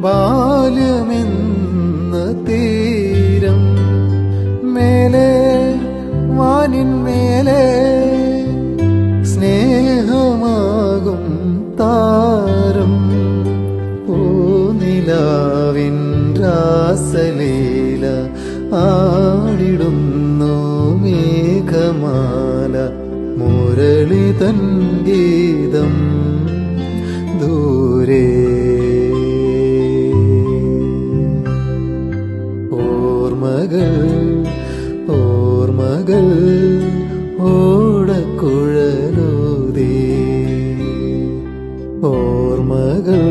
ബാല്യമെന്ന തീരം മേലെ വാനിൻ മേലെ സ്നേഹമാകും താരം. പൂനിലാവിൻ രാസലീല ആടിടുന്നു മേഘമാല. മുരളി തൻ ഗീതം ഓർമ്മകൾ ഓർമ്മകൾ ഓടക്കുഴലൂതേ. ഓർമ്മകൾ